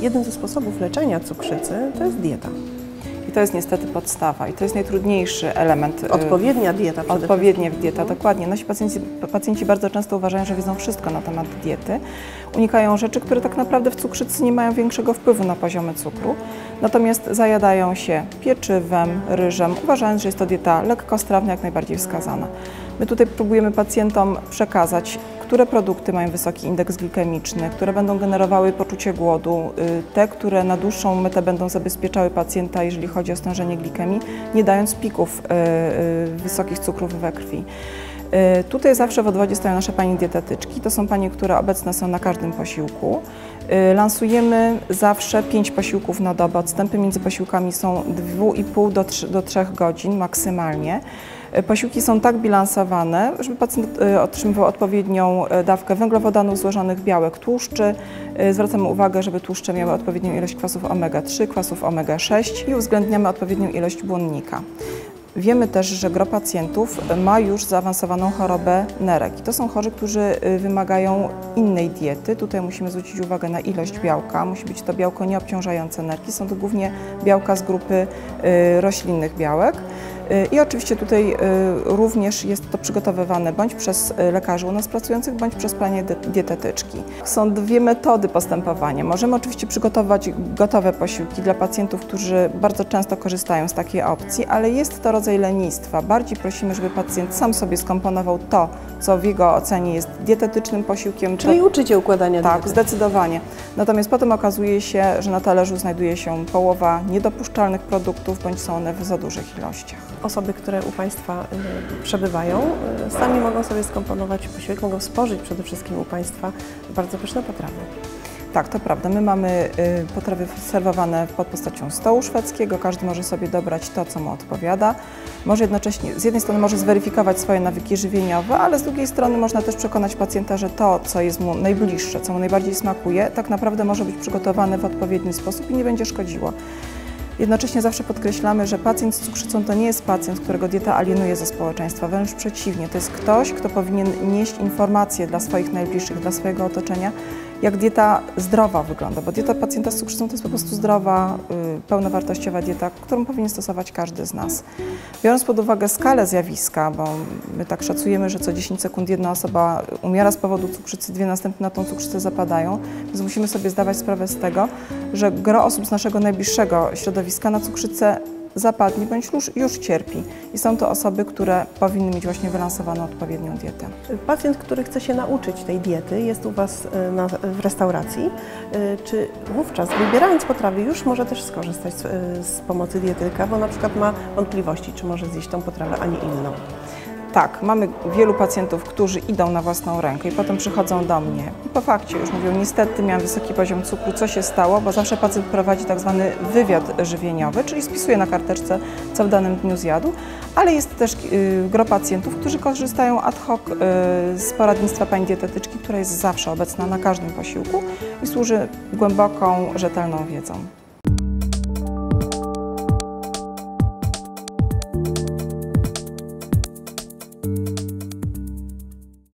Jednym ze sposobów leczenia cukrzycy to jest dieta. To jest niestety podstawa i to jest najtrudniejszy element. y, Odpowiednia dieta wszystkim. dieta, dokładnie. Nasi pacjenci, pacjenci bardzo często uważają, że wiedzą wszystko na temat diety. Unikają rzeczy, które tak naprawdę w cukrzycy nie mają większego wpływu na poziomy cukru. Natomiast zajadają się pieczywem, ryżem, uważając, że jest to dieta lekkostrawna, jak najbardziej wskazana. My tutaj próbujemy pacjentom przekazać, które produkty mają wysoki indeks glikemiczny, które będą generowały poczucie głodu, y, te, które na dłuższą metę będą zabezpieczały pacjenta, jeżeli chodzi o stężenie glikemii, nie dając pików y, y, wysokich cukrów we krwi. Y, Tutaj zawsze w odwodzie stoją nasze pani dietetyczki. To są panie, które obecne są na każdym posiłku. Y, Lansujemy zawsze 5 posiłków na dobę. Odstępy między posiłkami są 2,5 do 3, do 3 godzin maksymalnie. Y, Posiłki są tak bilansowane, żeby pacjent otrzymywał odpowiednią dawkę węglowodanów złożonych, białek, tłuszczy. Zwracamy uwagę, żeby tłuszcze miały odpowiednią ilość kwasów omega-3, kwasów omega-6 i uwzględniamy odpowiednią ilość błonnika. Wiemy też, że gro pacjentów ma już zaawansowaną chorobę nerek. I to są chorzy, którzy y, wymagają innej diety. Tutaj musimy zwrócić uwagę na ilość białka. Musi być to białko nieobciążające nerki. Są to głównie białka z grupy y, roślinnych białek. Y, I oczywiście tutaj y, również jest to przygotowywane bądź przez y, lekarzy u nas pracujących, bądź przez panie de- dietetyczki. Są dwie metody postępowania. Możemy oczywiście przygotować gotowe posiłki dla pacjentów, którzy bardzo często korzystają z takiej opcji, ale jest to rodzaj lenistwa. Bardziej prosimy, żeby pacjent sam sobie skomponował to, co w jego ocenie jest dietetycznym posiłkiem. Czyli to, uczycie układania tak, diety. zdecydowanie. Natomiast potem okazuje się, że na talerzu znajduje się połowa niedopuszczalnych produktów, bądź są one w za dużych ilościach. Osoby, które u Państwa y, przebywają, y, sami mogą sobie skomponować posiłek, mogą spożyć przede wszystkim u Państwa bardzo pyszne potrawy. Tak, to prawda. My mamy y, potrawy serwowane pod postacią stołu szwedzkiego. Każdy może sobie dobrać to, co mu odpowiada. Może jednocześnie, z jednej strony może zweryfikować swoje nawyki żywieniowe, ale z drugiej strony można też przekonać pacjenta, że to, co jest mu najbliższe, co mu najbardziej smakuje, tak naprawdę może być przygotowane w odpowiedni sposób i nie będzie szkodziło. Jednocześnie zawsze podkreślamy, że pacjent z cukrzycą to nie jest pacjent, którego dieta alienuje ze społeczeństwa, wręcz przeciwnie. To jest ktoś, kto powinien nieść informacje dla swoich najbliższych, dla swojego otoczenia, jak dieta zdrowa wygląda, bo dieta pacjenta z cukrzycą to jest po prostu zdrowa, y, pełnowartościowa dieta, którą powinien stosować każdy z nas. Biorąc pod uwagę skalę zjawiska, bo my tak szacujemy, że co 10 sekund jedna osoba umiera z powodu cukrzycy, dwie następne na tą cukrzycę zapadają, więc musimy sobie zdawać sprawę z tego, że gro osób z naszego najbliższego środowiska na cukrzycę zapadnie bądź już, już cierpi. I są to osoby, które powinny mieć właśnie wylansowaną odpowiednią dietę. Pacjent, który chce się nauczyć tej diety, jest u Was y, na, w restauracji. Y, Czy wówczas, wybierając potrawy, już może też skorzystać z, y, z pomocy dietyka, bo na przykład ma wątpliwości, czy może zjeść tą potrawę, a nie inną? Tak, mamy wielu pacjentów, którzy idą na własną rękę i potem przychodzą do mnie. I po fakcie już mówią, niestety miałam wysoki poziom cukru, co się stało, bo zawsze pacjent prowadzi tak zwany wywiad żywieniowy, czyli spisuje na karteczce, co w danym dniu zjadł, ale jest też y, gro pacjentów, którzy korzystają ad hoc y, z poradnictwa pani dietetyczki, która jest zawsze obecna na każdym posiłku i służy głęboką, rzetelną wiedzą.